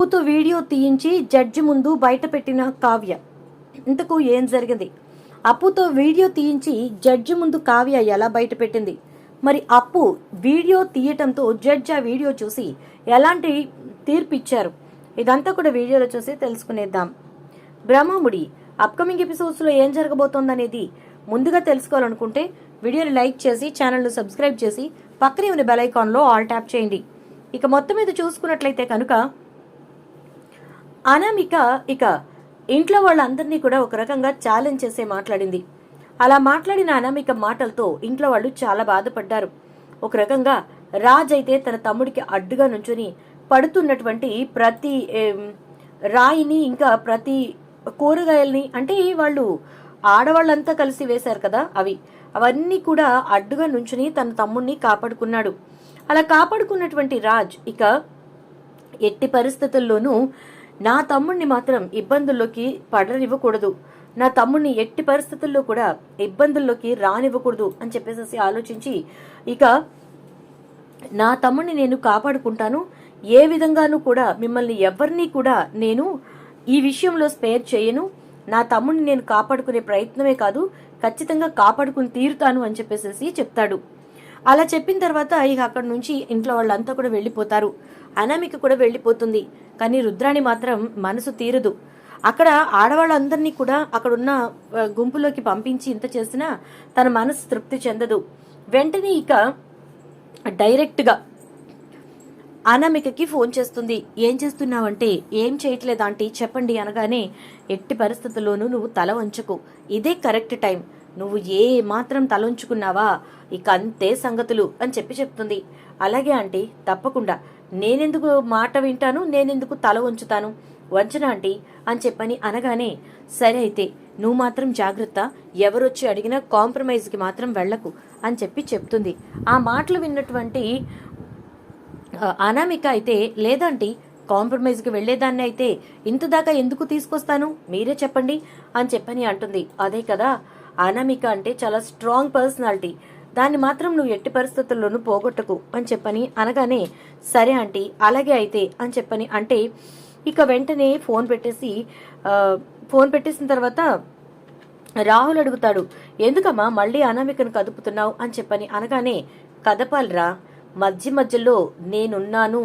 అప్పుతో video తీయించి judge ముందు బయట పెట్టిన కావ్య. ఇంతకు ఏం జరిగింది? అప్పుతో వీడియో తీయించి జడ్జి ముందు కావ్య ఎలా బయట పెట్టింది? మరి అప్పు వీడియో తీయటంతో జడ్జి ఆ వీడియో చూసి ఎలాంటి తీర్పు ఇచ్చారు? ఇదంతా కూడా వీడియోలో చూసి తెలుసుకునేద్దాం. బ్రహ్మముడి అప్కమింగ్ ఎపిసోడ్స్లో ఏం జరగబోతోందనేది ముందుగా తెలుసుకోవాలనుకుంటే వీడియోని లైక్ చేసి ఛానల్ను సబ్స్క్రైబ్ చేసి పక్కనే ఉన్న బెల్ ఐకాన్లో ఆల్ ట్యాప్ చేయండి. ఇక మొత్తం మీద చూసుకున్నట్లయితే కనుక అనామిక ఇక ఇంట్లో వాళ్ళందరినీ కూడా ఒక రకంగా ఛాలెంజ్ చేసే మాట్లాడింది. అలా మాట్లాడిన అనామిక మాటలతో ఇంట్లో వాళ్ళు చాలా బాధపడ్డారు. ఒక రకంగా రాజ్ అయితే తన తమ్ముడికి అడ్డుగా నుంచుని పడుతున్నటువంటి ప్రతి రాయిని ఇంకా ప్రతి కూరగాయల్ని అంటే వాళ్ళు ఆడవాళ్ళంతా కలిసి వేశారు కదా అవి. అవన్నీ కూడా అడ్డుగా నుంచుని తన తమ్ముడిని కాపాడుకున్నాడు. అలా కాపాడుకున్నటువంటి రాజ్ ఇక ఎట్టి పరిస్థితుల్లోనూ నా తమ్ముణ్ణి మాత్రం ఇబ్బందుల్లోకి పడనివ్వకూడదు. నా తమ్ముణ్ణి ఎట్టి పరిస్థితుల్లో కూడా ఇబ్బందుల్లోకి రానివ్వకూడదు అని చెప్పేసి ఆలోచించి ఇక నా తమ్ముడిని నేను కాపాడుకుంటాను. ఏ విధంగానూ కూడా మిమ్మల్ని ఎవరిని కూడా నేను ఈ విషయంలో స్పేర్ చేయను. నా తమ్ముడిని నేను కాపాడుకునే ప్రయత్నమే కాదు ఖచ్చితంగా కాపాడుకుని తీరుతాను అని చెప్పేసి చెప్తాడు. అలా చెప్పిన తర్వాత ఇక అక్కడి నుంచి ఇంట్లో వాళ్ళంతా కూడా వెళ్ళిపోతారు. అనామిక కూడా వెళ్ళిపోతుంది. కానీ రుద్రాణి మాత్రం మనసు తీరదు. అక్కడ ఆడవాళ్ళందరినీ కూడా అక్కడున్న గుంపులోకి పంపించి ఇంత చేసినా తన మనసు తృప్తి చెందదు. వెంటనే ఇక డైరెక్ట్గా అనామికకి ఫోన్ చేస్తుంది. ఏం చేస్తున్నావంటే? ఏం చేయట్లేదు ఆంటీ? చెప్పండి అనగానే ఎట్టి పరిస్థితుల్లోనూ నువ్వు తల వంచకు. ఇదే కరెక్ట్ టైం. నువ్వు ఏ మాత్రం తల ఉంచుకున్నావా ఇక అంతే సంగతులు అని చెప్పి చెప్తుంది. అలాగే ఆంటీ తప్పకుండా. నేనెందుకు మాట వింటాను? నేనెందుకు తల వంచుతాను? వంచన ఆంటీ? అని చెప్పని అనగానే సరే అయితే నువ్వు మాత్రం జాగ్రత్త. ఎవరొచ్చి అడిగినా కాంప్రమైజ్కి మాత్రం వెళ్ళకు అని చెప్పి చెప్తుంది. ఆ మాటలు విన్నటువంటి అనామిక అయితే లేదంటీ కాంప్రమైజ్కి వెళ్ళేదాన్ని అయితే ఇంత దాకా ఎందుకు తీసుకొస్తాను? మీరే చెప్పండి అని చెప్పని అంటుంది. అదే కదా అనామిక అంటే చాలా స్ట్రాంగ్ పర్సనాలిటీ. దాన్ని మాత్రం నువ్వు ఎట్టి పరిస్థితుల్లోనూ పోగొట్టకు అని చెప్పని అనగానే సరే ఆంటీ అలాగే అయితే అని చెప్పని అంటే ఇక వెంటనే ఫోన్ పెట్టేసి ఫోన్ పెట్టేసిన తర్వాత రాహుల్ అడుగుతాడు ఎందుకమ్మా మళ్ళీ అనామికను కదుపుతున్నావు? అని చెప్పని అనగానే కదపాలిరా మధ్య మధ్యలో నేనున్నాను.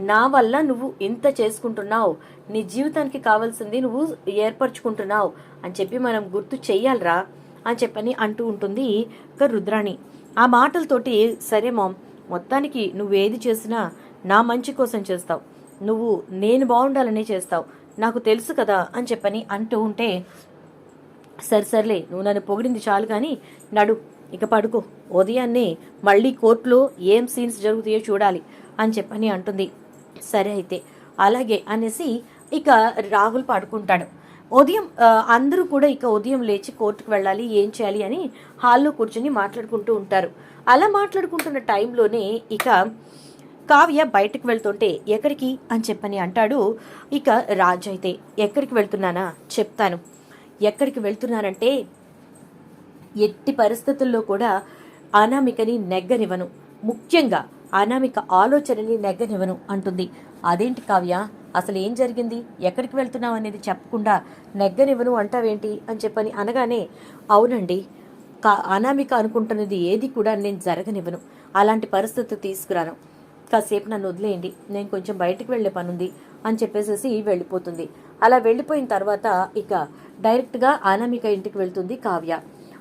నా వల్ల నువ్వు ఇంత చేసుకుంటున్నావు. నీ జీవితానికి కావాల్సింది నువ్వు ఏర్పరచుకుంటున్నావు. అని చెప్పి మనం గుర్తు చెయ్యాలిరా. అని చెప్పని అంటూ ఉంటుంది ఇక రుద్రాణి. ఆ మాటలతోటి సరే మామ్ మొత్తానికి నువ్వేది చేసినా నా మంచి కోసం చేస్తావు. నువ్వు నేను బాగుండాలనే చేస్తావు. నాకు తెలుసు కదా అని చెప్పని అంటూ ఉంటే సరే సర్లే నువ్వు నన్ను పొగిడింది చాలు కానీ నడు ఇక పడుకో. ఉదయాన్నే మళ్ళీ కోర్టులో ఏం సీన్స్ జరుగుతాయో చూడాలి అని చెప్పని అంటుంది. సరే అయితే అలాగే అనేసి ఇక రాహుల్ పడుకుంటాడు. ఉదయం అందరూ కూడా ఇక ఉదయం లేచి కోర్టుకు వెళ్ళాలి ఏం చేయాలి అని హాల్లో కూర్చొని మాట్లాడుకుంటూ ఉంటారు. అలా మాట్లాడుకుంటున్న టైంలోనే ఇక కావ్య బయటకు వెళ్తుంటే ఎక్కడికి అని చెప్పని అంటాడు. ఇక రాజు అయితే ఎక్కడికి వెళ్తున్నానా? చెప్తాను. ఎక్కడికి వెళ్తున్నానంటే ఎట్టి పరిస్థితుల్లో కూడా అనామికని నెగ్గనివ్వను. ముఖ్యంగా అనామిక ఆలోచనని నెగ్గనివ్వను అంటుంది. అదేంటి కావ్య? అసలు ఏం జరిగింది? ఎక్కడికి వెళ్తున్నావు అనేది చెప్పకుండా నెగ్గనివ్వను అంటావేంటి? అని చెప్పని అనగానే అవునండి కా అనామిక అనుకుంటున్నది ఏది కూడా నేను జరగనివ్వను. అలాంటి పరిస్థితి తీసుకురాను. కాసేపు నన్ను వదిలేయండి. నేను కొంచెం బయటకు వెళ్ళే పనుంది అని చెప్పేసేసి వెళ్ళిపోతుంది. అలా వెళ్ళిపోయిన తర్వాత ఇక డైరెక్ట్గా అనామిక ఇంటికి వెళ్తుంది కావ్య.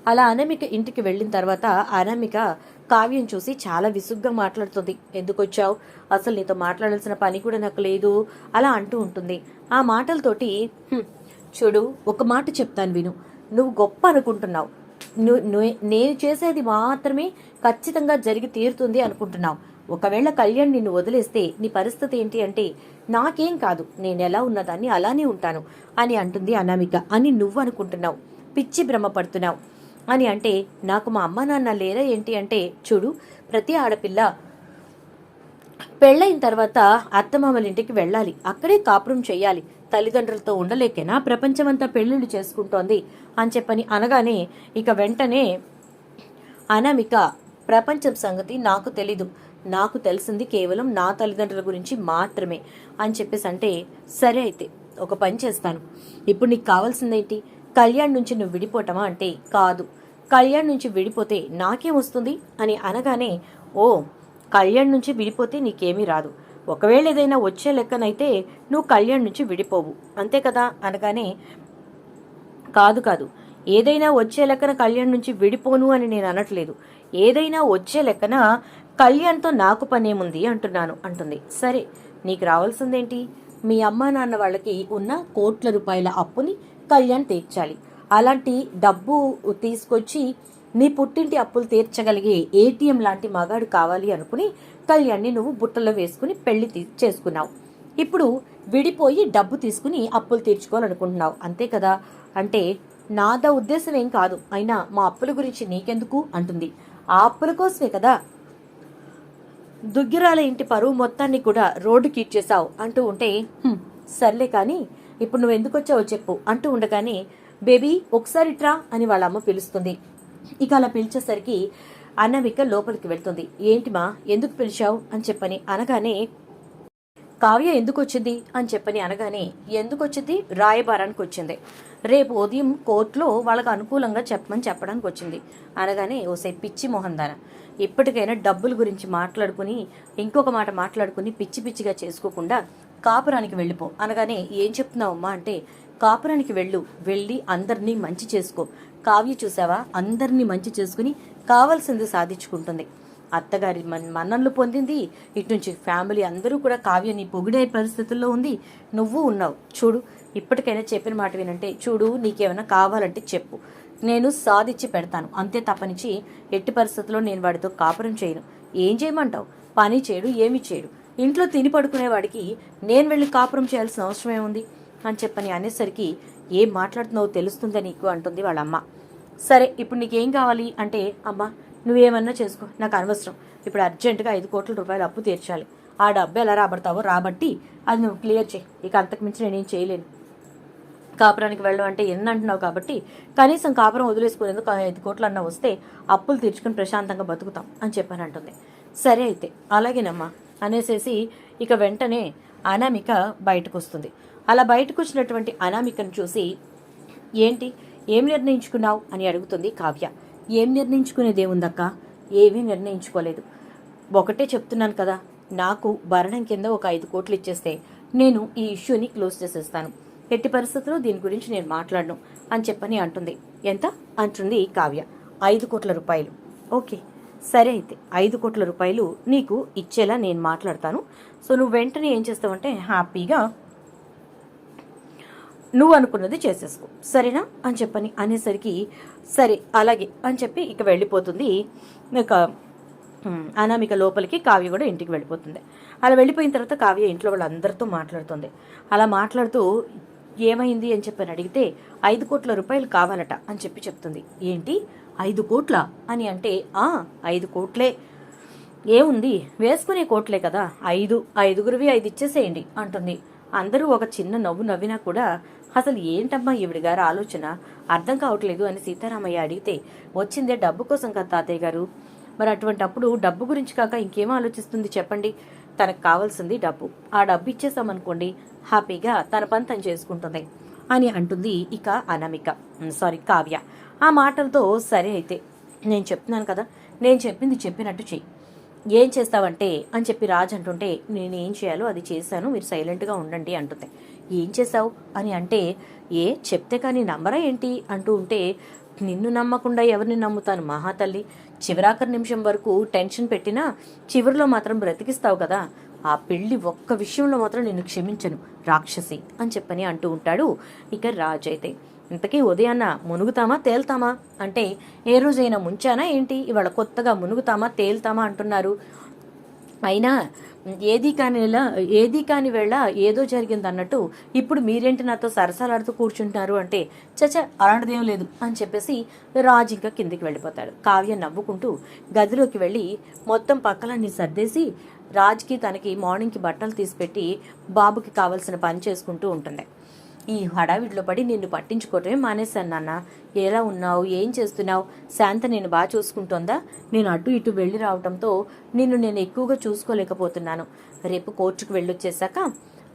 అలా అనామిక ఇంటికి వెళ్ళిన తర్వాత అనామిక కావ్యం చూసి చాలా విసుగ్గా మాట్లాడుతుంది. ఎందుకు వచ్చావు అసలు నీతో మాట్లాడాల్సిన పని కూడా నాకు లేదు అలా అంటూ ఉంటుంది. ఆ మాటలతోటి చూడు ఒక మాట చెప్తాను విను. నువ్వు గొప్ప అనుకుంటున్నావు. ను- నేను చేసేది మాత్రమే ఖచ్చితంగా జరిగి తీరుతుంది అనుకుంటున్నావు. ఒకవేళ కళ్యాణ్ నిన్ను వదిలేస్తే నీ పరిస్థితి ఏంటి అంటే నాకేం కాదు. నేను ఎలా ఉన్నదాన్ని అలానే ఉంటాను అని అంటుంది అనామిక. అని నువ్వు అనుకుంటున్నావు. పిచ్చి భ్రమపడుతున్నావు అని అంటే నాకు మా అమ్మ నాన్న లేరా ఏంటి అంటే చూడు ప్రతి ఆడపిల్ల పెళ్ళైన తర్వాత అత్తమామల ఇంటికి వెళ్ళాలి. అక్కడే కాపురం చేయాలి. తల్లిదండ్రులతో ఉండలేకేనా? ప్రపంచమంతా పెళ్ళిళ్ళు చేసుకుంటోంది అని చెప్పని అనగానే ఇక వెంటనే అనామిక ప్రపంచం సంగతి నాకు తెలీదు. నాకు తెలిసింది కేవలం నా తల్లిదండ్రుల గురించి మాత్రమే అని చెప్పేసి అంటే సరే అయితే ఒక పని చేస్తాను. ఇప్పుడు నీకు కావాల్సిందేంటి? కళ్యాణ్ నుంచి నువ్వు విడిపోవటమా అంటే కాదు. కళ్యాణ్ నుంచి విడిపోతే నాకేం వస్తుంది? అని అనగానే ఓ కళ్యాణ్ నుంచి విడిపోతే నీకేమీ రాదు. ఒకవేళ ఏదైనా వచ్చే లెక్కనైతే నువ్వు కళ్యాణ్ నుంచి విడిపోవు. అంతే కదా? అనగానే కాదు కాదు. ఏదైనా వచ్చే లెక్కన కళ్యాణ్ నుంచి విడిపోను అని నేను అనట్లేదు. ఏదైనా వచ్చే లెక్కన కళ్యాణ్తో నాకు పనేముంది అంటున్నాను అంటుంది. సరే నీకు రావాల్సిందేంటి? మీ అమ్మా నాన్న వాళ్ళకి ఉన్న కోట్ల రూపాయల అప్పుని కళ్యాణ్ తీర్చాలి. అలాంటి డబ్బు తీసుకొచ్చి నీ పుట్టింటి అప్పులు తీర్చగలిగే ఏటీఎం లాంటి మగాడు కావాలి అనుకుని కళ్యాణ్ని నువ్వు బుట్టలో వేసుకుని పెళ్ళి తీ- చేసుకున్నావు. ఇప్పుడు విడిపోయి డబ్బు తీసుకుని అప్పులు తీర్చుకోవాలనుకుంటున్నావు. అంతే కదా? అంటే నాద ఉద్దేశం ఏం కాదు. అయినా మా అప్పుల గురించి నీకెందుకు? అంటుంది. ఆ అప్పుల కోసమే కదా? దుగ్గిరాల ఇంటి పరువు మొత్తాన్ని కూడా రోడ్డుకి ఇచ్చేసావు అంటూ ఉంటే సర్లే కానీ ఇప్పుడు నువ్వు ఎందుకు వచ్చావో చెప్పు అంటూ ఉండగానే బేబీ ఒకసారి ట్రా అని వాళ్ళ అమ్మ పిలుస్తుంది. ఇక అలా పిలిచేసరికి అన్నవిక లోపలికి వెళ్తుంది. ఏంటి మా ఎందుకు పిలిచావు? అని చెప్పని అనగానే కావ్య ఎందుకు వచ్చింది అని చెప్పని అనగానే ఎందుకు వచ్చింది రాయబారానికి వచ్చింది. రేపు ఉదయం కోర్టులో వాళ్ళకు అనుకూలంగా చెప్పమని చెప్పడానికి వచ్చింది. అనగానే ఓసే పిచ్చి మోహన్ దాన. ఇప్పటికైనా డబ్బుల గురించి మాట్లాడుకుని ఇంకొక మాట మాట్లాడుకుని పిచ్చి పిచ్చిగా చేసుకోకుండా కాపురానికి వెళ్ళిపో. అనగానే ఏం చెప్తున్నావు అమ్మా? అంటే కాపురానికి వెళ్ళు వెళ్ళి అందరినీ మంచి చేసుకో. కావ్య చూసావా అందరినీ మంచి చేసుకుని కావాల్సింది సాధించుకుంటుంది. అత్తగారి మన్ మన్ననలు పొందింది. ఇటు నుంచి ఫ్యామిలీ అందరూ కూడా కావ్యని పొగిడే పరిస్థితుల్లో ఉంది. నువ్వు ఉన్నావు. చూడు ఇప్పటికైనా చెప్పిన మాట వినంటే చూడు నీకేమైనా కావాలంటే చెప్పు. నేను సాధించి పెడతాను. అంతే తప్పనిచ్చి ఎట్టి పరిస్థితుల్లో నేను వాడితో కాపురం చేయను. ఏం చేయమంటావు? పని చేయడు ఏమి చేయడు. ఇంట్లో తిని పడుకునేవాడికి నేను వెళ్ళి కాపురం చేయాల్సిన అవసరం ఏముంది అని చెప్పని అనేసరికి ఏం మాట్లాడుతున్నావో తెలుస్తుందా నీకు? అంటుంది వాళ్ళ అమ్మ సరే ఇప్పుడు నీకేం కావాలి? అంటే అమ్మా నువ్వేమన్నా చేసుకో నాకు అనవసరం. ఇప్పుడు అర్జెంటుగా ఐదు కోట్ల రూపాయలు అప్పు తీర్చాలి. ఆ డబ్బు ఎలా రాబడతావో రాబట్టి అది నువ్వు క్లియర్ చేయి. ఇక అంతకుమించి నేనేం చేయలేను. కాపురానికి వెళ్ళడం అంటే ఎన్ని అంటున్నావు కాబట్టి కనీసం కాపురం వదిలేసుకునేందుకు ఐదు కోట్లు అన్న వస్తే అప్పులు తీర్చుకుని ప్రశాంతంగా బతుకుతాం అని చెప్పాను అంటుంది. సరే అయితే అలాగేనమ్మా అనేసేసి ఇక వెంటనే అనామిక బయటకు వస్తుంది అలా బయటకు వచ్చినటువంటి అనామికను చూసి ఏంటి? ఏం నిర్ణయించుకున్నావు? అని అడుగుతుంది కావ్య. ఏం నిర్ణయించుకునేది ఏముందక్క? ఏమీ నిర్ణయించుకోలేదు. ఒకటే చెప్తున్నాను కదా నాకు భరణం కింద ఒక ఐదు కోట్లు ఇచ్చేస్తే నేను ఈ ఇష్యూని క్లోజ్ చేసేస్తాను. ఎట్టి పరిస్థితుల్లో దీని గురించి నేను మాట్లాడను అని చెప్పని అంటుంది. ఎంత? అంటుంది కావ్య. ఐదు కోట్ల రూపాయలు. ఓకే సరే అయితే. ఐదు కోట్ల రూపాయలు నీకు ఇచ్చేలా నేను మాట్లాడతాను. సో నువ్వు వెంటనే ఏం చేస్తావంటే హ్యాపీగా నువ్వు అనుకున్నది చేసేసుకో. సరేనా? అని చెప్పని అనేసరికి సరే అలాగే అని చెప్పి ఇక వెళ్ళిపోతుంది. ఇక అనామిక లోపలికి కావ్య కూడా ఇంటికి వెళ్ళిపోతుంది. అలా వెళ్ళిపోయిన తర్వాత కావ్య ఇంట్లో వాళ్ళందరితో మాట్లాడుతుంది. అలా మాట్లాడుతూ ఏమైంది అని చెప్పని అడిగితే ఐదు కోట్ల రూపాయలు కావాలట అని చెప్పి చెప్తుంది. ఏంటి? ఐదు కోట్ల? అని అంటే ఆ ఐదు కోట్లే. ఏముంది? వేసుకునే కోట్లే కదా. ఐదు ఐదుగురివి ఐదు ఇచ్చేసేయండి అంటుంది. అందరూ ఒక చిన్న నవ్వు నవ్వినా కూడా అసలు ఏంటమ్మా ఈవిడ గారు ఆలోచన? అర్థం కావట్లేదు అని సీతారామయ్య అడిగితే వచ్చిందే డబ్బు కోసం కదా తాతయ్య గారు? మరి అటువంటి అప్పుడు డబ్బు గురించి కాక ఇంకేం ఆలోచిస్తుంది చెప్పండి. తనకు కావాల్సింది డబ్బు. ఆ డబ్బు ఇచ్చేసామనుకోండి హ్యాపీగా తన పని తను చేసుకుంటుంది అని అంటుంది ఇక అనామిక. సారీ కావ్య. ఆ మాటలతో సరే అయితే. నేను చెప్తున్నాను కదా. నేను చెప్పింది చెప్పినట్టు చెయ్యి. ఏం చేస్తావంటే అని చెప్పి రాజ్ అంటుంటే నేను ఏం చేయాలో అది చేశాను. మీరు సైలెంట్గా ఉండండి అంటుంది. ఏం చేశావు? అని అంటే ఏ చెప్తే కానీ నమ్మరా ఏంటి? అంటూ ఉంటే నిన్ను నమ్మకుండా ఎవరిని నమ్ముతాను మహాతల్లి? చివరాఖరి నిమిషం వరకు టెన్షన్ పెట్టినా చివరిలో మాత్రం బ్రతికిస్తావు కదా. ఆ పెళ్ళి ఒక్క విషయంలో మాత్రం నేను క్షమించను రాక్షసి అని చెప్పని అంటూ ఉంటాడు ఇక రాజు అయితే. ఇంతకీ ఉదయాన్న మునుగుతామా తేల్తామా? అంటే ఏ రోజైనా ముంచానా ఏంటి? ఇవాళ కొత్తగా మునుగుతామా తేల్తామా అంటున్నారు. అయినా ఏది కాని ఏది కాని వేళ ఏదో జరిగింది అన్నట్టు ఇప్పుడు మీరేంటి నాతో సరసాలాడుతూ కూర్చుంటున్నారు అంటే చచ అలాంటిదేం లేదు అని చెప్పేసి రాజు ఇంకా కిందికి వెళ్ళిపోతాడు. కావ్య నవ్వుకుంటూ గదిలోకి వెళ్ళి మొత్తం పక్కలన్నీ సర్దేసి రాజ్కి తనకి మార్నింగ్కి బట్టలు తీసిపెట్టి బాబుకి కావలసిన పని చేసుకుంటూ ఉంటుంది ఈ హడావిడిలో పడి నిన్ను పట్టించుకోవటమే మానేశాను నాన్న. ఎలా ఉన్నావు? ఏం చేస్తున్నావు? శాంత నేను బాగా చూసుకుంటోందా? నేను అటు ఇటు వెళ్ళి రావడంతో నిన్ను నేను ఎక్కువగా చూసుకోలేకపోతున్నాను. రేపు కోర్టుకు వెళ్ళొచ్చేసాక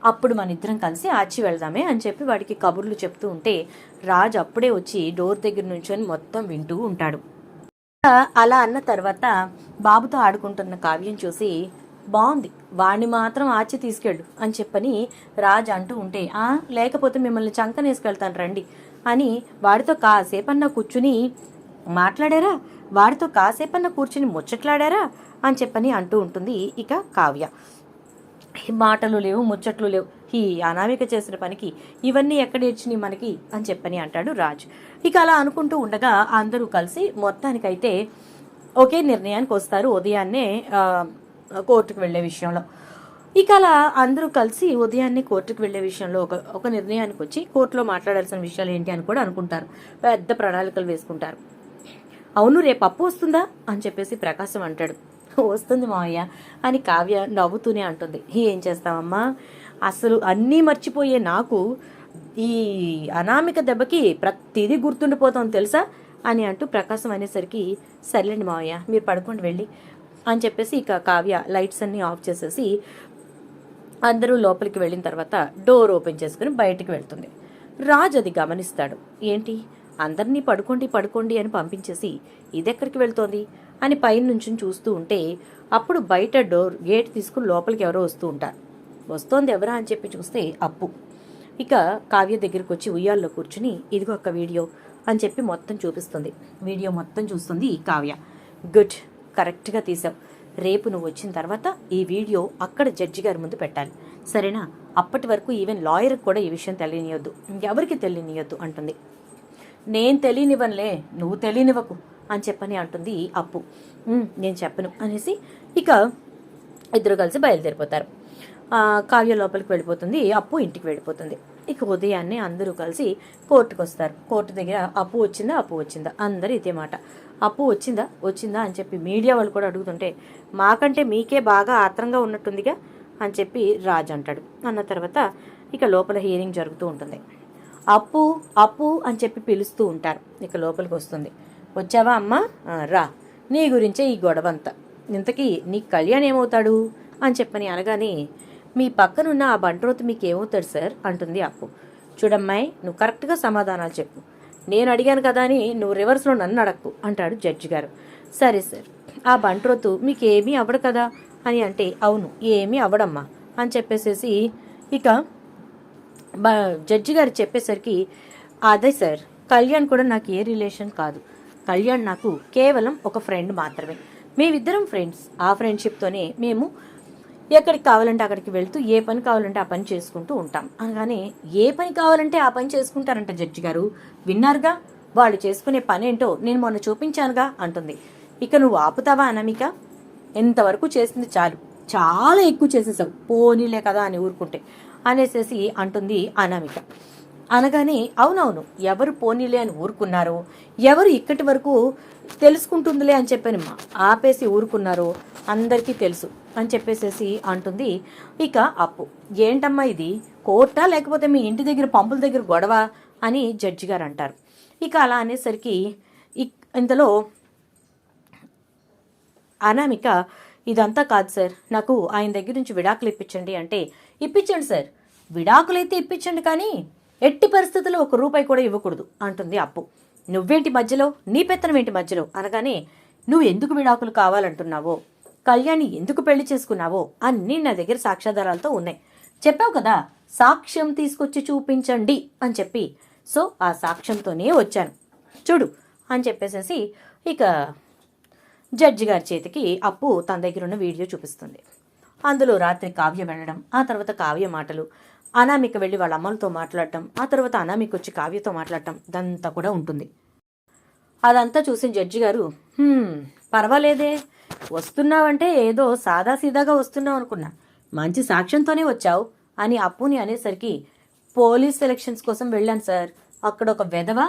అప్పుడు మన ఇద్దరం కలిసి ఆచి వెళ్దామే అని చెప్పి వాడికి కబుర్లు చెప్తూ ఉంటే రాజు అప్పుడే వచ్చి డోర్ దగ్గర నుంచొని మొత్తం వింటూ ఉంటాడు. అలా అన్న తర్వాత బాబుతో ఆడుకుంటున్న కావ్యం చూసి బాగుంది. వాణ్ణి మాత్రం ఆచి తీసుకెళ్ళు అని చెప్పని రాజు అంటూ ఉంటే ఆ లేకపోతే మిమ్మల్ని చంకనేసుకెళ్తాను రండి అని వాడితో కాసేపన్నా కూర్చుని మాట్లాడారా? వాడితో కాసేపన్నా కూర్చుని ముచ్చట్లాడారా? అని చెప్పని అంటూ ఉంటుంది ఇక కావ్య. మాటలు లేవు ముచ్చట్లు లేవు. ఈ అనామిక చేసిన పనికి ఇవన్నీ ఎక్కడ ఇచ్చినాయి మనకి? అని చెప్పని అంటాడు రాజు. ఇక అలా అనుకుంటూ ఉండగా అందరూ కలిసి మొత్తానికైతే ఒకే నిర్ణయానికి వస్తారు. ఉదయాన్నే కోర్టుకు వెళ్ళే విషయంలో. ఇక అలా అందరూ కలిసి ఉదయాన్నే కోర్టుకు వెళ్ళే విషయంలో ఒక ఒక నిర్ణయానికి వచ్చి కోర్టులో మాట్లాడాల్సిన విషయాలు ఏంటి అని కూడా అనుకుంటారు. పెద్ద ప్రణాళికలు వేసుకుంటారు. అవును రేపు అప్పు వస్తుందా? అని చెప్పేసి ప్రకాశం అంటాడు. వస్తుంది మావయ్య అని కావ్య నవ్వుతూనే అంటుంది. ఏం చేస్తామమ్మా అసలు అన్నీ మర్చిపోయే నాకు ఈ అనామిక దెబ్బకి ప్రతిదీ గుర్తుండిపోతాం తెలుసా? అని అంటూ ప్రకాశం అనేసరికి సర్లేండి మావయ్య మీరు పడుకోండి వెళ్ళి. అని చెప్పేసి ఇక కావ్య లైట్స్ అన్నీ ఆఫ్ చేసేసి అందరూ లోపలికి వెళ్ళిన తర్వాత డోర్ ఓపెన్ చేసుకుని బయటికి వెళ్తుంది. రాజు అది గమనిస్తాడు. ఏంటి? అందరినీ పడుకోండి పడుకోండి అని పంపించేసి ఇదెక్కడికి వెళ్తోంది? అని పైన నుంచి చూస్తూ ఉంటే అప్పుడు బయట డోర్ గేట్ తీసుకుని లోపలికి ఎవరో వస్తూ ఉంటారు. వస్తోంది ఎవరా అని చెప్పి చూస్తే అప్పు. ఇక కావ్య దగ్గరికి వచ్చి ఉయ్యాల్లో కూర్చుని ఇదిగో ఒక వీడియో అని చెప్పి మొత్తం చూపిస్తుంది. వీడియో మొత్తం చూస్తుంది ఈ కావ్య. గుడ్. కరెక్ట్గా తీసావు. రేపు నువ్వు వచ్చిన తర్వాత ఈ వీడియో అక్కడ జడ్జి గారి ముందు పెట్టాలి. సరేనా? అప్పటి వరకు ఈవెన్ లాయర్కి కూడా ఈ విషయం తెలియనియొద్దు. ఎవరికి తెలియనియొద్దు అంటుంది. నేను తెలియనివ్వనులే నువ్వు తెలియనివ్వకు అని చెప్పని అంటుంది అప్పు. నేను చెప్పను అనేసి ఇక ఇద్దరు కలిసి బయలుదేరిపోతారు. కావ్య లోపలికి వెళ్ళిపోతుంది అప్పు ఇంటికి వెళ్ళిపోతుంది. ఇక ఉదయాన్నే అందరూ కలిసి కోర్టుకు వస్తారు కోర్టు దగ్గర అప్పు వచ్చిందా అప్పు వచ్చిందా? అందరూ ఇదే మాట. అప్పు వచ్చిందా? వచ్చిందా అని చెప్పి మీడియా వాళ్ళు కూడా అడుగుతుంటే మాకంటే మీకే బాగా ఆత్రంగా ఉన్నట్టుందిగా అని చెప్పి రాజ్ అంటాడు. అన్న తర్వాత ఇక లోపల హియరింగ్ జరుగుతూ ఉంటుంది. అప్పు అప్పు అని చెప్పి పిలుస్తూ ఉంటారు. ఇక లోపలికి వస్తుంది. వచ్చావా అమ్మా? రా. నీ గురించే ఈ గొడవ అంతా ఇంతకీ నీ కళ్యాణ్ ఏమవుతాడు? అని చెప్పని అనగానే మీ పక్కనున్న ఆ బంట్రోతు మీకు ఏమవుతాడు సార్? అంటుంది అప్పు. చూడమ్మాయి నువ్వు కరెక్ట్గా సమాధానాలు చెప్పు. నేను అడిగాను కదా అని నువ్వు రివర్స్లో నన్ను అడక్కు అంటాడు జడ్జి గారు. సరే సార్ ఆ బంట్రోతు మీకేమీ అవ్వడు కదా? అని అంటే అవును ఏమీ అవ్వడమ్మా అని చెప్పేసేసి ఇక బ జడ్జి గారు చెప్పేసరికి అదే సార్ కళ్యాణ్ కూడా నాకు ఏ రిలేషన్ కాదు. కళ్యాణ్ నాకు కేవలం ఒక ఫ్రెండ్ మాత్రమే. మేమిద్దరం ఫ్రెండ్స్ ఆ ఫ్రెండ్షిప్తోనే మేము ఎక్కడికి కావాలంటే అక్కడికి వెళ్తూ ఏ పని కావాలంటే ఆ పని చేసుకుంటూ ఉంటాం. అనగానే ఏ పని కావాలంటే ఆ పని చేసుకుంటారంట జడ్జి గారు. విన్నారుగా? వాళ్ళు చేసుకునే పని ఏంటో నేను మొన్న చూపించానుగా అంటుంది. ఇక నువ్వు ఆపుతావా అనామిక? ఎంతవరకు చేసింది చాలు. చాలా ఎక్కువ చేసేసావు. పోనీలే కదా అని ఊరుకుంటే. అనేసేసి అంటుంది అనామిక. అనగానే అవునవును ఎవరు పోనీలే అని ఊరుకున్నారో ఎవరు ఇక్కటి వరకు తెలుసుకుంటుందిలే అని చెప్పని ఆపేసి ఊరుకున్నారో అందరికీ తెలుసు అని చెప్పేసేసి అంటుంది. ఇక అప్పు. ఏంటమ్మా ఇది? కోర్టా లేకపోతే మీ ఇంటి దగ్గర పంపుల దగ్గర గొడవ? అని జడ్జి గారు అంటారు. ఇక అలా అనేసరికి ఇక్- ఇంతలో అనామిక ఇదంతా కాదు సార్. నాకు ఆయన దగ్గర నుంచి విడాకులు ఇప్పించండి అంటే ఇప్పించండి సార్. విడాకులు అయితే ఇప్పించండి కానీ ఎట్టి పరిస్థితుల్లో ఒక రూపాయి కూడా ఇవ్వకూడదు అంటుంది అప్పు. నువ్వేంటి మధ్యలో? నీ పెత్తనం ఏంటి మధ్యలో? అనగానే నువ్వు ఎందుకు విడాకులు కావాలంటున్నావో? కళ్యాణి ఎందుకు పెళ్ళి చేసుకున్నావో? అన్నీ నా దగ్గర సాక్ష్యాధారాలతో ఉన్నాయి. చెప్పావు కదా సాక్ష్యం తీసుకొచ్చి చూపించండి అని చెప్పి. సో ఆ సాక్ష్యంతోనే వచ్చాను. చూడు అని చెప్పేసేసి ఇక జడ్జి గారి చేతికి అప్పు తన దగ్గర ఉన్న వీడియో చూపిస్తుంది. అందులో రాత్రి కావ్య వెళ్ళడం ఆ తర్వాత కావ్య మాటలు అనామిక వెళ్ళి వాళ్ళ అమ్మలతో మాట్లాడటం ఆ తర్వాత అనామిక వచ్చి కావ్యతో మాట్లాడటం ఇదంతా కూడా ఉంటుంది. అదంతా చూసిన జడ్జి గారు పర్వాలేదే వస్తున్నావంటే ఏదో సాదాసీదాగా వస్తున్నావు అనుకున్నా. మంచి సాక్ష్యంతోనే వచ్చావు అని అప్పుని అనేసరికి పోలీస్ సెలక్షన్స్ కోసం వెళ్ళాను సార్. అక్కడ ఒక వెధవ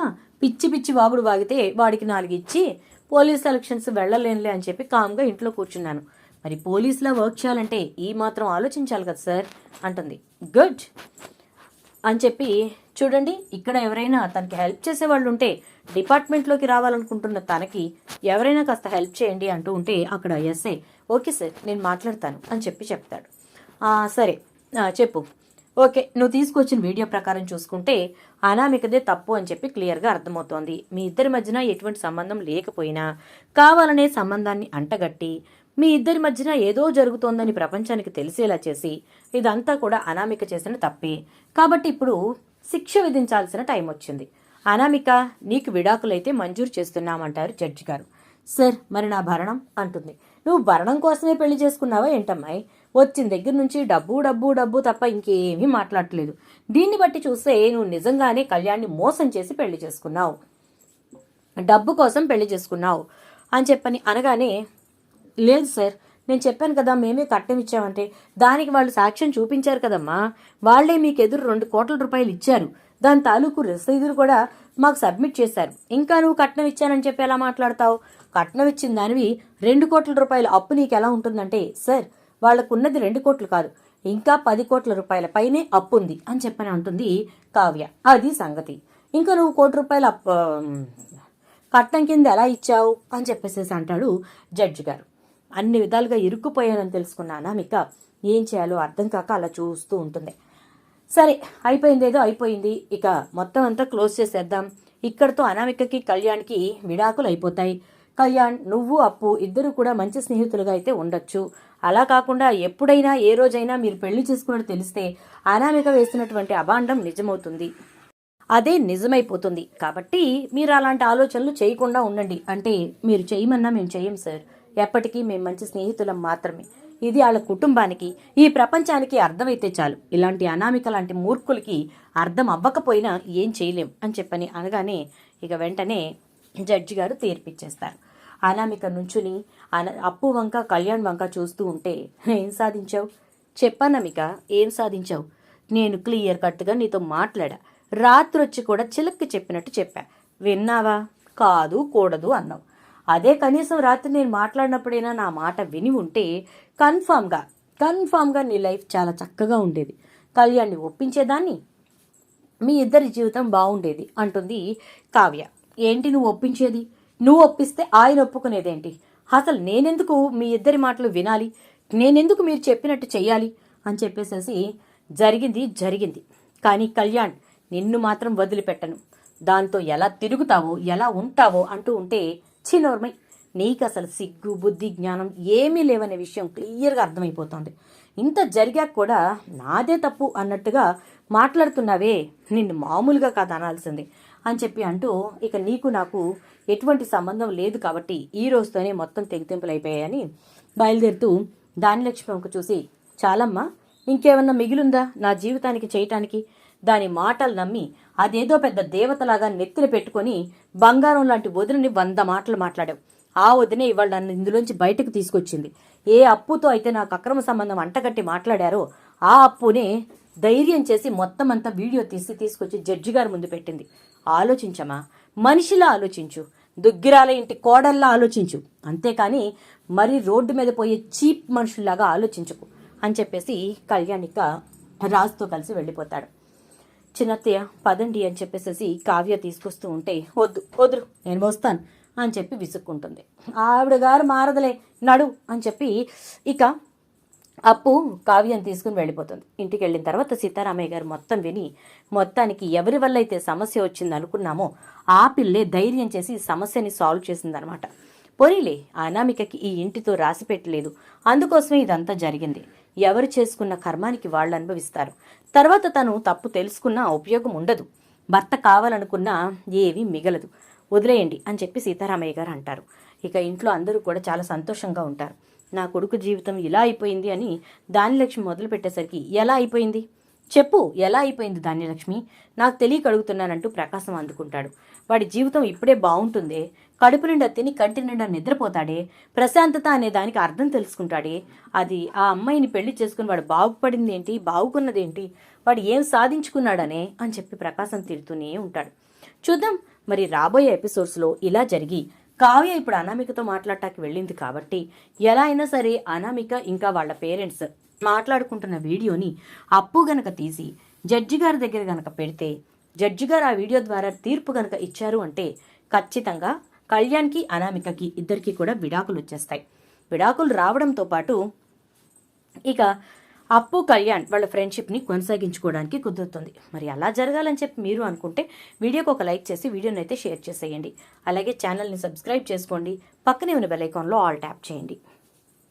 పిచ్చి పిచ్చి వాగుడు వాగితే వాడికి నాలుగు ఇచ్చి పోలీస్ సెలక్షన్స్ వెళ్ళలేనులే అని చెప్పి కామ్గా ఇంట్లో కూర్చున్నాను. మరి పోలీసులో వర్క్ చేయాలంటే ఈ మాత్రం ఆలోచించాలి కదా సార్ అంటుంది. గుడ్ అని చెప్పి చూడండి ఇక్కడ ఎవరైనా తనకి హెల్ప్ చేసే వాళ్ళు ఉంటే డిపార్ట్మెంట్లోకి రావాలనుకుంటున్న తనకి ఎవరైనా కాస్త హెల్ప్ చేయండి అంటూ ఉంటే అక్కడ ఎస్ఏ ఓకే సార్ నేను మాట్లాడతాను అని చెప్పి చెప్తాడు. సరే చెప్పు. ఓకే నువ్వు తీసుకొచ్చిన వీడియో ప్రకారం చూసుకుంటే అనామికదే తప్పు అని చెప్పి క్లియర్గా అర్థమవుతోంది. మీ ఇద్దరి మధ్యన ఎటువంటి సంబంధం లేకపోయినా కావాలనే సంబంధాన్ని అంటగట్టి మీ ఇద్దరి మధ్యన ఏదో జరుగుతోందని ప్రపంచానికి తెలిసేలా చేసి ఇదంతా కూడా అనామిక చేసిన తప్పే. కాబట్టి ఇప్పుడు శిక్ష విధించాల్సిన టైం వచ్చింది. అనామిక నీకు విడాకులైతే మంజూరు చేస్తున్నామంటారు జడ్జి గారు. సార్ మరి నా భరణం అంటుంది. నువ్వు భరణం కోసమే పెళ్ళి చేసుకున్నావా ఏంటమ్మాయి? వచ్చిన దగ్గర నుంచి డబ్బు డబ్బు డబ్బు తప్ప ఇంకేమీ మాట్లాడట్లేదు. దీన్ని బట్టి చూస్తే నువ్వు నిజంగానే కళ్యాణ్ని మోసం చేసి పెళ్ళి చేసుకున్నావు. డబ్బు కోసం పెళ్ళి చేసుకున్నావు అని చెప్పని అనగానే లేదు సార్ నేను చెప్పాను కదా మేమే కట్నం ఇచ్చామంటే దానికి వాళ్ళు సాక్ష్యం చూపించారు కదమ్మా. వాళ్ళే మీకు ఎదురు రెండు కోట్ల రూపాయలు ఇచ్చారు. దాని తాలూకు రసీదులు కూడా మాకు సబ్మిట్ చేశారు. ఇంకా నువ్వు కట్నం ఇచ్చానని చెప్పి ఎలా మాట్లాడతావు? కట్నం ఇచ్చిన దానివి రెండు కోట్ల రూపాయల అప్పు నీకు ఎలా ఉంటుందంటే సార్ వాళ్ళకున్నది రెండు కోట్లు కాదు ఇంకా పది కోట్ల రూపాయల పైనే అప్పు ఉంది అని చెప్పని అంటుంది కావ్య. అది సంగతి. ఇంకా నువ్వు కోటి రూపాయల అప్పు కట్నం కింద ఎలా ఇచ్చావు అని చెప్పేసేసి అంటాడు జడ్జి గారు. అన్ని విధాలుగా ఇరుక్కుపోయానని తెలుసుకున్న అనామిక ఏం చేయాలో అర్థం కాక అలా చూస్తూ ఉంటుంది. సరే అయిపోయింది ఏదో అయిపోయింది. ఇక మొత్తం అంతా క్లోజ్ చేసేద్దాం. ఇక్కడతో అనామికకి కళ్యాణ్కి విడాకులు అయిపోతాయి. కళ్యాణ్ నువ్వు అప్పు ఇద్దరు కూడా మంచి స్నేహితులుగా అయితే ఉండొచ్చు. అలా కాకుండా ఎప్పుడైనా ఏ రోజైనా మీరు పెళ్ళి చేసుకున్నట్టు తెలిస్తే అనామిక వేసినటువంటి అభాండం నిజమవుతుంది. అదే నిజమైపోతుంది. కాబట్టి మీరు అలాంటి ఆలోచనలు చేయకుండా ఉండండి. అంటే మీరు చేయమన్నా మేము చేయం సార్. ఎప్పటికీ మేము మంచి స్నేహితులం మాత్రమే. ఇది వాళ్ళ కుటుంబానికి ఈ ప్రపంచానికి అర్థమైతే చాలు. ఇలాంటి అనామిక లాంటి మూర్ఖులకి అర్థం అవ్వకపోయినా ఏం చేయలేం అని చెప్పని అనగానే ఇక వెంటనే జడ్జి గారు తీర్పిచ్చేస్తారు. అనామిక నుంచుని అన అప్పు వంక కళ్యాణ్ వంక చూస్తూ ఉంటే ఏం సాధించావు? చెప్పానమిక ఏం సాధించావు? నేను క్లియర్ కట్గా నీతో మాట్లాడా. రాత్రి వచ్చి కూడా చిలక్కి చెప్పినట్టు చెప్పా. విన్నావా? కాదు కూడదు అన్నావు. అదే కనీసం రాత్రి నేను మాట్లాడినప్పుడైనా నా మాట విని ఉంటే కన్ఫామ్గా కన్ఫామ్గా నీ లైఫ్ చాలా చక్కగా ఉండేది. కళ్యాణ్ని ఒప్పించేదాన్ని మీ ఇద్దరి జీవితం బాగుండేది అంటుంది కావ్య. ఏంటి నువ్వు ఒప్పించేది? నువ్వు ఒప్పిస్తే ఆయన ఒప్పుకునేదేంటి? అసలు నేనెందుకు మీ ఇద్దరి మాటలు వినాలి? నేనెందుకు మీరు చెప్పినట్టు చెయ్యాలి? అని చెప్పేసేసి జరిగింది జరిగింది. కానీ కళ్యాణ్ నిన్ను మాత్రం వదిలిపెట్టను. దాంతో ఎలా తిరుగుతావో ఎలా ఉంటావో అంటూ ఉంటే చిన్నోర్మై. నీకు అసలు సిగ్గు బుద్ధి జ్ఞానం ఏమీ లేవనే విషయం క్లియర్గా అర్థమైపోతుంది. ఇంత జరిగాక కూడా నాదే తప్పు అన్నట్టుగా మాట్లాడుతున్నావే నిన్ను మామూలుగా కాదు అనాల్సింది అని చెప్పి అంటూ ఇక నీకు నాకు ఎటువంటి సంబంధం లేదు కాబట్టి ఈ రోజుతోనే మొత్తం తెగితెంపులు అయిపోయాయని బయలుదేరుతూ దానిలక్ష్మి వంక చూసి చాలమ్మా ఇంకేమన్నా మిగిలుందా నా జీవితానికి చేయటానికి? దాని మాటలు నమ్మి అదేదో పెద్ద దేవతలాగా నెత్తిన పెట్టుకొని బంగారం లాంటి వదిలిని వంద మాటలు మాట్లాడావు. ఆ వదినే ఇవాళ నన్ను ఇందులోంచి బయటకు తీసుకొచ్చింది. ఏ అప్పుతో అయితే నాకు అక్రమ సంబంధం అంటగట్టి మాట్లాడారో ఆ అప్పునే ధైర్యం చేసి మొత్తం అంతా వీడియో తీసి తీసుకొచ్చి జడ్జి గారి ముందు పెట్టింది. ఆలోచించమా మనిషిలా ఆలోచించు దుగ్గిరాల ఇంటి కోడల్లా ఆలోచించు. అంతేకాని మరి రోడ్డు మీద పోయే చీప్ మనుషుల్లాగా ఆలోచించకు అని చెప్పేసి కళ్యాణిక రాజుతో కలిసి వెళ్ళిపోతాడు. చిన్నత్తయ్య పదండి అని చెప్పేసేసి కావ్య తీసుకొస్తూ ఉంటే వద్దు వద్దు నేను వస్తాను అని చెప్పి విసుక్కుంటుంది. ఆవిడ గారు మారదలే నడు అని చెప్పి ఇక అప్పు కావ్యం తీసుకుని వెళ్ళిపోతుంది. ఇంటికి వెళ్ళిన తర్వాత సీతారామయ్య గారు మొత్తం విని మొత్తానికి ఎవరి వల్ల అయితే సమస్య వచ్చింది అనుకున్నామో ఆ పిల్లే ధైర్యం చేసి సమస్యని సాల్వ్ చేసిందనమాట. పోనీలే అనామికకి ఈ ఇంటితో రాసి పెట్టలేదు. అందుకోసమే ఇదంతా జరిగింది. ఎవరు చేసుకున్న కర్మానికి వాళ్ళు అనుభవిస్తారు. తర్వాత తను తప్పు తెలుసుకున్నా ఉపయోగం ఉండదు. భర్త కావాలనుకున్నా ఏవి మిగలదు. వదిలేయండి అని చెప్పి సీతారామయ్య గారు అంటారు. ఇక ఇంట్లో అందరూ కూడా చాలా సంతోషంగా ఉంటారు. నా కొడుకు జీవితం ఇలా అయిపోయింది అని దానిలక్ష్మి మొదలు పెట్టేసరికి ఎలా అయిపోయింది? చెప్పు ఎలా అయిపోయింది ధాన్యలక్ష్మి? నాకు తెలియక అడుగుతున్నానంటూ ప్రకాశం అందుకుంటాడు. వాడి జీవితం ఇప్పుడే బాగుంటుందే? కడుపు నిండా తిని కంటి నిండా నిద్రపోతాడే ప్రశాంతత అనే దానికి అర్థం తెలుసుకుంటాడే. అది ఆ అమ్మాయిని పెళ్ళి చేసుకుని వాడు బాగుపడింది ఏంటి బాగుకున్నదేంటి వాడు ఏం సాధించుకున్నాడనే అని చెప్పి ప్రకాశం తిడుతూనే ఉంటాడు. చూద్దాం మరి రాబోయే ఎపిసోడ్స్లో ఇలా జరిగి కావ్య ఇప్పుడు అనామికతో మాట్లాడటానికి వెళ్ళింది కాబట్టి ఎలా అయినా సరే అనామిక ఇంకా వాళ్ళ పేరెంట్స్ మాట్లాడుకుంటున్న వీడియోని అప్పు గనక తీసి జడ్జి గారి దగ్గర గనక పెడితే జడ్జి గారు ఆ వీడియో ద్వారా తీర్పు కనుక ఇచ్చారు అంటే ఖచ్చితంగా కళ్యాణ్కి అనామికకి ఇద్దరికి కూడా విడాకులు వచ్చేస్తాయి. విడాకులు రావడంతో పాటు ఇక అప్పు కళ్యాణ్ వాళ్ళ ఫ్రెండ్షిప్ని కొనసాగించుకోవడానికి కుదురుతుంది. మరి అలా జరగాలని చెప్పి మీరు అనుకుంటే వీడియోకి ఒక లైక్ చేసి వీడియోని అయితే షేర్ చేసేయండి. అలాగే ఛానల్ని సబ్స్క్రైబ్ చేసుకోండి. పక్కనే ఉన్న బెల్ ఐకాన్లో ఆల్ ట్యాప్ చేయండి.